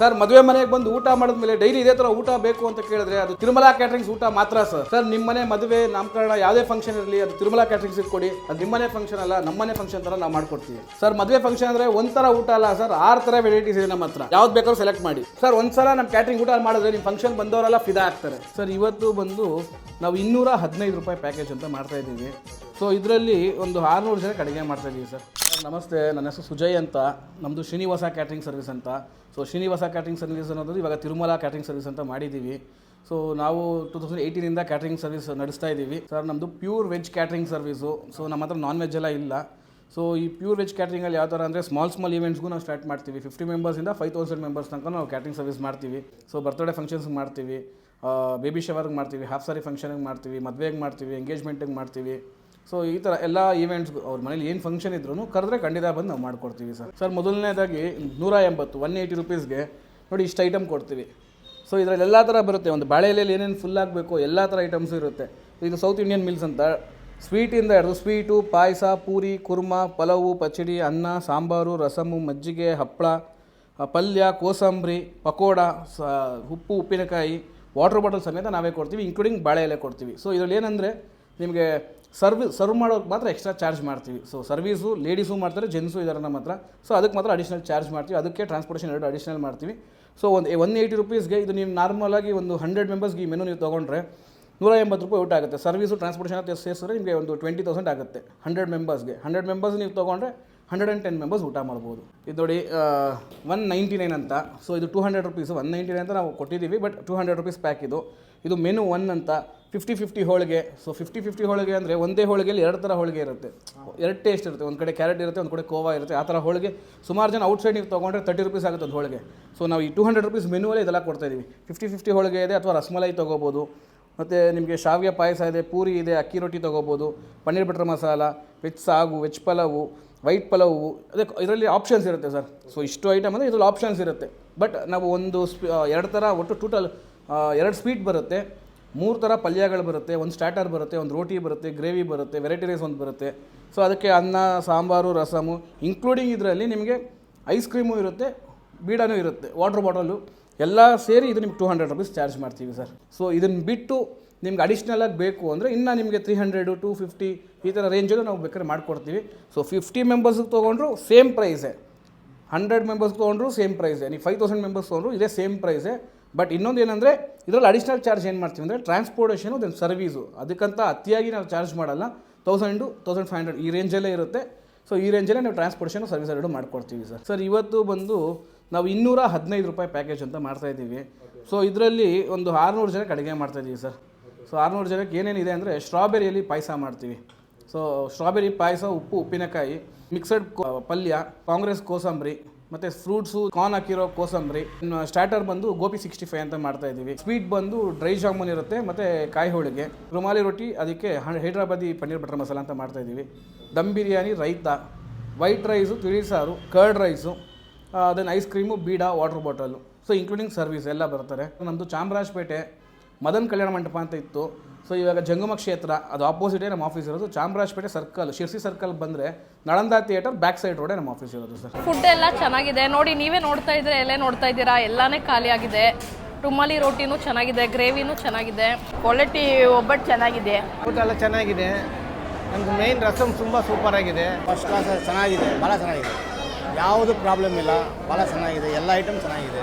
Sir ಮದುವೆ ಮನೆಗೆ ಬಂದು ಊಟ ಮಾಡಿದ ಮೇಲೆ ಡೈಲಿ ಇದೇ ತರ ಊಟ ಬೇಕು ಅಂತ ಕೇಳಿದ್ರೆ ಅದು ತಿರುಮಲ ಕ್ಯಾಟರಿಂಗ್ಸ್ ಊಟ ಮಾತ್ರ ಸರ್ ಸರ್ ನಿಮ್ಮನೆ ಮದುವೆ ನಾಮಕರಣ ಯಾವುದೇ ಫಂಕ್ಷನ್ ಇರಲಿ, ಅದು ತಿರುಮಲ ಕ್ಯಾಟರಿಂಗ್ಸ್ ಕೊಡಿ. ಅದು ನಿಮ್ಮನೆ ಫಂಕ್ಷನ್ ಅಲ್ಲ ನಮ್ಮನೆ ಫಂಕ್ಷನ್ ತರ ನಾವು ಮಾಡ್ಕೊಡ್ತೀವಿ. ಸರ್ ಮದುವೆ ಫಂಕ್ಷನ್ ಅಂದ್ರೆ ಒಂಥರ ಊಟ ಅಲ್ಲ ಸರ್ ಆರು ತರ ವೆರೈಟೀಸ್ ಇದೆ ನಮ್ಮ ಹತ್ರ. ಯಾವ್ದು ಬೇಕಾದ್ರೂ ಸೆಲೆಕ್ಟ್ ಮಾಡಿ. ಸರ್ ಒಂದ್ಸಲ ನಮ್ಮ ಕ್ಯಾಟ್ರಿಂಗ್ ಊಟ ಮಾಡಿದ್ರೆ ನಿಮ್ಮ ಫಂಕ್ಷನ್ ಬಂದವರೆಲ್ಲ ಫಿದಾ ಆಗ್ತಾರೆ. ಸರ್ ಇವತ್ತು ಬಂದು ನಾವು ಇನ್ನೂರ ಹದಿನೈದು ರೂಪಾಯಿ ಪ್ಯಾಕೇಜ್ ಅಂತ ಮಾಡ್ತಾ ಇದ್ದೀವಿ. ಸೊ ಇದರಲ್ಲಿ ಒಂದು ಆರುನೂರು ಜನಕ್ಕೆ ಅಡುಗೆ ಮಾಡ್ತಾ ಇದ್ದೀವಿ ಸರ್ ನಮಸ್ತೆ. ನನ್ನ ಹೆಸರು ಸುಜಯ್ ಅಂತ. ನಮ್ಮದು ಶ್ರೀನಿವಾಸ ಕ್ಯಾಟ್ರಿಂಗ್ ಸರ್ವಿಸ್ ಅಂತ. ಸೊ ಶ್ರೀನಿವಾಸ ಕ್ಯಾಟ್ರಿಂಗ್ ಸರ್ವಿಸ್ ಅನ್ನೋದು ಇವಾಗ ತಿರುಮಲ ಕ್ಯಾಟ್ರಿಂಗ್ ಸರ್ವಿಸ್ ಅಂತ ಮಾಡಿದ್ದೀವಿ ಸೊ ನಾವು ಟೂ ತೌಸಂಡ್ ಏಯ್ಟೀನಿಂದ ಕ್ಯಾಟ್ರಿಂಗ್ ಸರ್ವಿಸ್ ನಡೆಸ್ತಾ ಇದ್ದೀವಿ ಸರ್ ನಮ್ಮದು pure veg catering service. So ನಮ್ಮ ಹತ್ರ ನಾನ್ ವೆಜ್ ಎಲ್ಲ ಇಲ್ಲ. ಸೊ ಈ ಪ್ಯೂರ್ ವೆಜ್ ಕ್ಯಾಟ್ರಿಂಗಲ್ಲಿ ಯಾವ ಥರ ಅಂದರೆ ಸ್ಮಾಲ್ ಸ್ಮಾಲ್ ಇವೆಂಟ್ಸ್ಗೂ ನಾವು ಸ್ಟಾರ್ಟ್ ಮಾಡ್ತೀವಿ. ಫಿಫ್ಟಿ ಮೆಂಬರ್ಸಿಂದ ಫೈವ್ ತೌಸಂಡ್ ಮೆಂಬರ್ಸ್ ತನಕ ನಾವು ಕ್ಯಾಟ್ರಿಂಗ್ ಸರ್ವಿಸ್ ಮಾಡ್ತೀವಿ. ಸೊ ಬರ್ತ್ಡೇ ಫಂಕ್ಷನ್ಸ್ ಮಾಡ್ತೀವಿ. ಬೇಬಿ ಶವರ್ಗೆ ಮಾಡ್ತೀವಿ. ಹಾಫ್ ಸಾರಿ ಫಂಕ್ಷನ್ಗೆ ಮಾಡ್ತೀವಿ. ಮದುವೆಗೆ ಮಾಡ್ತೀವಿ. ಎಂಗೇಜ್ಮೆಂಟಿಗೆ ಮಾಡ್ತೀವಿ. ಸೊ ಈ ಥರ ಎಲ್ಲ ಈವೆಂಟ್ಸ್ ಅವ್ರ ಮನೇಲಿ ಏನು ಫಂಕ್ಷನ್ ಇದ್ರೂ ಕರೆದ್ರೆ ಖಂಡಿತ ಬಂದು ನಾವು ಮಾಡಿಕೊಡ್ತೀವಿ ಸರ್. ಸರ್ ಮೊದಲನೇದಾಗಿ ನೂರ ಎಂಬತ್ತು ಒನ್ ಏಯ್ಟಿ ರುಪೀಸ್ಗೆ ನೋಡಿ ಇಷ್ಟು ಐಟಮ್ ಕೊಡ್ತೀವಿ. ಸೊ ಇದರಲ್ಲಿ ಎಲ್ಲ ಥರ ಬರುತ್ತೆ. ಒಂದು ಬಾಳೆ ಏನೇನು ಫುಲ್ ಆಗಬೇಕು, ಎಲ್ಲ ಥರ ಐಟಮ್ಸ್ ಇರುತ್ತೆ. ಇದು ಸೌತ್ ಇಂಡಿಯನ್ ಮಿಲ್ಸ್ ಅಂತ. ಸ್ವೀಟಿಂದ ಹಿಡಿದು ಸ್ವೀಟು ಪಾಯಸ, ಪೂರಿ, ಕುರ್ಮ, ಪಲಾವು, ಪಚಡಿ, ಅನ್ನ, ಸಾಂಬಾರು, ರಸಮು, ಮಜ್ಜಿಗೆ ಹಪ್ಪಳ ಪಲ್ಯ, ಕೋಸಂಬರಿ, ಪಕೋಡ, ಸ, ಉಪ್ಪು, ಉಪ್ಪಿನಕಾಯಿ ವಾಟರ್ ಬಾಟಲ್ ಸಮೇತ ನಾವೇ ಕೊಡ್ತೀವಿ ಇನ್ಕ್ಲೂಡಿಂಗ್ ಬಾಳೆ ಎಲೆ ಕೊಡ್ತೀವಿ. ಸೊ ಇದರಲ್ಲಿ ಏನಂದರೆ ನಿಮಗೆ ಸರ್ವ್ ಸರ್ವ್ ಮಾಡೋಕ್ಕೆ ಮಾತ್ರ ಎಕ್ಸ್ಟ್ರಾ ಚಾರ್ಜ್ ಮಾಡ್ತೀವಿ. ಸೊ ಸರ್ವೀಸು ಲೇಡೀಸು ಮಾಡ್ತಾರೆ ಜೆಂಟ್ಸು ಇದ್ದಾರೆ ನಮ್ಮ ಹತ್ರ. ಸೊ ಅದಕ್ಕೆ ಮಾತ್ರ ಅಡಿಷ್ನಲ್ ಚಾರ್ಜ್ ಮಾಡ್ತೀವಿ. ಅದಕ್ಕೆ ಟ್ರಾನ್ಸ್ಪೋರ್ಟೇಷನ್ ಎರಡು ಅಡಿಷ್ನಲ್ ಮಾಡ್ತೀವಿ. ಸೊ ಒಂದು ಒನ್ ಏಯ್ಟಿ ರುಪೀಸ್ಗೆ ಇದು ನೀವು ನಾರ್ಮಲಾಗಿ ಒಂದು ಹಂಡ್ರೆಡ್ ಮೆಂಬರ್ಸ್ಗೆ ಈ ಮೆನು ನೀವು ತೊಗೊಂಡ್ರೆ ನೂರ ಎಂಬತ್ತು ರೂಪಾಯಿ ಊಟ ಆಗುತ್ತೆ. ಸರ್ವೀಸು ಟ್ರಾನ್ಸ್ಪೋರ್ಟೇಷನ್ ಅಂತ ಸೇರಿಸಿದ್ರೆ ನಿಮಗೆ ಒಂದು ಟ್ವೆಂಟಿ ತೌಸಂಡ್ ಆಗುತ್ತೆ. ಹಂಡ್ರೆಡ್ ಮೆಂಬರ್ಸ್ಗೆ ಹಂಡ್ರೆಡ್ ಮೆಂಬರ್ಸ್ ನೀವು ತೊಗೊಂಡ್ರೆ ಹಂಡ್ರೆಡ್ ಆ್ಯಂಡ್ ಟೆನ್ ಮೆಂಬರ್ಸ್ ಊಟ ಮಾಡ್ಬೋದು. ಇದು ನೋಡಿ ಒನ್ ನೈಂಟಿ ನೈನ್ ಅಂತ. ಸೊ ಇದು two hundred rupees one ninety nine ಅಂತ ನಾವು ಕೊಟ್ಟಿದ್ದೀವಿ but two hundred rupees pack ಇದು. ಇದು ಮೆನು ಒನ್ ಅಂತ. Fifty fifty holige. So fifty fifty holige ಅಂದರೆ ಒಂದೇ ಹೋಳಿಗೆಯಲ್ಲಿ ಎರಡು ಥರ ಹೋಳಿಗೆ ಇರುತ್ತೆ. ಎರಡು ಟೇಸ್ಟ್ ಇರುತ್ತೆ. ಒಂದು ಕಡೆ ಕ್ಯಾರೆಟ್ ಇರುತ್ತೆ, ಒಂದು ಕಡೆ ಕೋವಾ ಇರುತ್ತೆ. ಆ ಥರ ಹೋಳಿಗೆ ಸುಮಾರು ಜನ ಔಟ್ಸೈಡ್ ನೀವು ತೊಗೊಂಡ್ರೆ ತರ್ಟಿ ರುಪೀಸ್ ಆಗುತ್ತೆ ಒಂದು ಹೋಳಿಗೆ. ಸೊ ನಾವು ಈ ಟೂ ಹಂಡ್ರೆಡ್ ರುಪೀಸ್ ಮೆನುವಲ್ಲಿ ಇದೆಲ್ಲ ಕೊಡ್ತಾ ಇದೀವಿ. ಫಿಫ್ಟಿ ಫಿಫ್ಟಿ ಹೋಳಿಗೆ ಇದೆ ಅಥವಾ ರಸಮಲೈ ತೊಗೋಬೋದು. ಮತ್ತು ನಿಮಗೆ ಶಾವಿಗೆ ಪಾಯಸ ಇದೆ, ಪೂರಿ ಇದೆ, ಅಕ್ಕಿ ರೊಟ್ಟಿ ತೊಗೋಬೋದು, paneer butter masala veg sagu veg pulao white pulao. ಅದೇ ಇದರಲ್ಲಿ ಆಪ್ಷನ್ಸ್ ಇರುತ್ತೆ ಸರ್ ಸೊ ಇಷ್ಟು ಐಟಮ್ ಅಂದರೆ ಇದರಲ್ಲಿ ಆಪ್ಷನ್ಸ್ ಇರುತ್ತೆ. ಬಟ್ ನಾವು ಒಂದು ಸ್ಪಿ ಎರಡು ಥರ ಒಟ್ಟು ಟೋಟಲ್ ಎರಡು ಸ್ವೀಟ್ ಬರುತ್ತೆ. ಮೂರು ಥರ ಪಲ್ಯಗಳು ಬರುತ್ತೆ, ಒಂದು ಸ್ಟಾರ್ಟರ್ ಬರುತ್ತೆ, ಒಂದು ರೋಟಿ ಬರುತ್ತೆ ಗ್ರೇವಿ ಬರುತ್ತೆ ವೆರೈಟಿ ರೈಸ್ ಒಂದು ಬರುತ್ತೆ. ಸೊ ಅದಕ್ಕೆ ಅನ್ನ, ಸಾಂಬಾರು, ರಸಮು ಇನ್ಕ್ಲೂಡಿಂಗ್ ಇದರಲ್ಲಿ ನಿಮಗೆ ಐಸ್ ಕ್ರೀಮು ಇರುತ್ತೆ, ಬೀಡಾನೂ ಇರುತ್ತೆ ವಾಟರ್ ಬಾಟಲು ಎಲ್ಲ ಸೇರಿ ಇದು ನಿಮ್ಗೆ ಟೂ ಹಂಡ್ರೆಡ್ ರುಪೀಸ್ ಚಾರ್ಜ್ ಮಾಡ್ತೀವಿ ಸರ್. ಸೊ ಇದನ್ನು ಬಿಟ್ಟು ನಿಮ್ಗೆ ಅಡಿಷ್ನಲ್ ಆಗಿ ಬೇಕು ಅಂದರೆ ಇನ್ನೂ ನಿಮಗೆ ತ್ರೀ ಹಂಡ್ರೆಡು ಟೂ ಫಿಫ್ಟಿ ಈ ಥರ ರೇಂಜಲ್ಲೂ ನಾವು ಬೇಕಾದ್ರೆ ಮಾಡಿಕೊಡ್ತೀವಿ. ಸೊ ಫಿಫ್ಟಿ ಮೆಂಬರ್ಸ್ಗೆ ತೊಗೊಂಡ್ರು ಸೇಮ್ ಪ್ರೈಸೇ ಹಂಡ್ರೆಡ್ ಮೆಂಬರ್ಸ್ ತೊಗೊಂಡ್ರು ಸೇಮ್ ಪ್ರೈಸೇ ನೀವು ಫೈವ್ ತೌಸಂಡ್ ಮೆಂಬರ್ಸ್ ತೊಗೊಂಡ್ರು ಇದೇ ಸೇಮ್ ಪ್ರೈಸೇ ಬಟ್ ಇನ್ನೊಂದು ಏನಂದರೆ, ಇದರಲ್ಲಿ ಅಡಿಷ್ನಲ್ ಚಾರ್ಜ್ ಏನು ಮಾಡ್ತೀವಿ ಅಂದರೆ ಟ್ರಾನ್ಸ್ಪೋರ್ಟೇಷನು ದೆನ್ ಸರ್ವೀಸು ಅದಕ್ಕಂತ ಅತಿಯಾಗಿ ನಾವು ಚಾರ್ಜ್ ಮಾಡಲ್ಲ. ತೌಸಂಡು ತೌಸಂಡ್ ಫೈವ್ ಹಂಡ್ರೆಡ್ ಈ ರೇಂಜಲ್ಲೇ ಇರುತ್ತೆ. ಸೊ ಈ ರೇಂಜಲ್ಲೇ ನಾವು ಟ್ರಾನ್ಸ್ಪೋರ್ಟೇಷನ್ ಸರ್ವಿಸ್ ಎರಡು ಮಾಡ್ಕೊಡ್ತೀವಿ ಸರ್. ಸರ್, ಇವತ್ತು ಬಂದು ನಾವು ಇನ್ನೂರ ಹದಿನೈದು ರೂಪಾಯಿ ಪ್ಯಾಕೇಜ್ ಅಂತ ಮಾಡ್ತಾ ಇದ್ದೀವಿ. ಸೊ ಇದರಲ್ಲಿ ಒಂದು ಆರುನೂರು ಜನಕ್ಕೆ ಅಡುಗೆ ಮಾಡ್ತಾ ಇದ್ದೀವಿ ಸರ್. ಸೊ ಆರುನೂರು ಜನಕ್ಕೆ ಏನೇನಿದೆ ಅಂದರೆ ಸ್ಟ್ರಾಬೆರಿಯಲ್ಲಿ ಪಾಯಸ ಮಾಡ್ತೀವಿ. ಸೊ ಸ್ಟ್ರಾಬೆರಿ ಪಾಯಸ, ಉಪ್ಪು, ಉಪ್ಪಿನಕಾಯಿ ಮಿಕ್ಸಡ್ ಪಲ್ಯ, ಕಾಂಗ್ರೆಸ್, ಕೋಸಂಬರಿ. ಮತ್ತು ಫ್ರೂಟ್ಸು ಕಾರ್ನ್ ಹಾಕಿರೋ ಕೋಸಂಬರಿ ಸ್ಟಾರ್ಟರ್ ಬಂದು ಗೋಪಿ ಸಿಕ್ಸ್ಟಿ ಫೈವ್ ಅಂತ ಮಾಡ್ತಾ ಇದ್ದೀವಿ. ಸ್ವೀಟ್ ಬಂದು ಡ್ರೈ ಜಾಮೂನ್ ಇರುತ್ತೆ, ಮತ್ತು ಕಾಯಿ ಹೋಳಿಗೆ. ರುಮಾಲಿ ರೊಟ್ಟಿ, ಅದಕ್ಕೆ ಹೈದರಾಬಾದಿ ಹೈದ್ರಾಬಾದಿ ಪನ್ನೀರ್ ಬಟರ್ ಮಸಾಲ ಅಂತ ಮಾಡ್ತಾ ಇದ್ದೀವಿ. ದಮ್ ಬಿರಿಯಾನಿ, ರೈತ ವೈಟ್ ರೈಸು ತಿಳಿ ಸಾರು ಕರ್ಡ್ ರೈಸು ಅದನ್ನು ice cream ಬೀಡ water bottle so including service ಎಲ್ಲ ಬರ್ತಾರೆ ನಮ್ಮದು ಚಾಮರಾಜಪೇಟೆ ಮದನ್ ಕಲ್ಯಾಣ ಮಂಟಪ ಅಂತ ಇತ್ತು. ಸೊ ಇವಾಗ ಜಂಗಮ ಕ್ಷೇತ್ರ ಅದು ಆಪೋಸಿಟೇ ನಮ್ಮ ಆಫೀಸ್ ಇರೋದು. ಚಾಮರಾಜಪೇಟೆ ಸರ್ಕಲ್ ಶಿರ್ಸಿ ಸರ್ಕಲ್ ಬಂದರೆ ನಳಂದ ಥಿಯೇಟರ್ ಬ್ಯಾಕ್ ಸೈಡ್ ರೋಡೇ ನಮ್ಮ ಆಫೀಸ್ ಇರೋದು ಸರ್ ಫುಡ್ ಎಲ್ಲ ಚೆನ್ನಾಗಿದೆ. ನೋಡಿ ನೀವೇ ನೋಡ್ತಾ ಇದ್ರೆ ಎಲ್ಲೇ ನೋಡ್ತಾ ಇದ್ದೀರಾ? ಎಲ್ಲಾನೇ ಖಾಲಿಯಾಗಿದೆ ಆಗಿದೆ. ರುಮಾಲಿ ರೋಟಿನೂ ಚೆನ್ನಾಗಿದೆ ಗ್ರೇವಿನೂ ಚೆನ್ನಾಗಿದೆ. ಕ್ವಾಲಿಟಿ ಒಬ್ಬಟ್ಟು ಚೆನ್ನಾಗಿದೆ. ಊಟ ಎಲ್ಲ ಚೆನ್ನಾಗಿದೆ. ನಮ್ಗೆ ಮೇನ್ ರಸಮ್ ತುಂಬ ಸೂಪರ್ ಆಗಿದೆ. ಫಸ್ಟ್ ಕ್ಲಾಸ್ ಚೆನ್ನಾಗಿದೆ ಭಾಳ ಚೆನ್ನಾಗಿದೆ. ಯಾವುದು ಪ್ರಾಬ್ಲಮ್ ಇಲ್ಲ ಭಾಳ ಚೆನ್ನಾಗಿದೆ. ಎಲ್ಲ ಐಟಮ್ ಚೆನ್ನಾಗಿದೆ.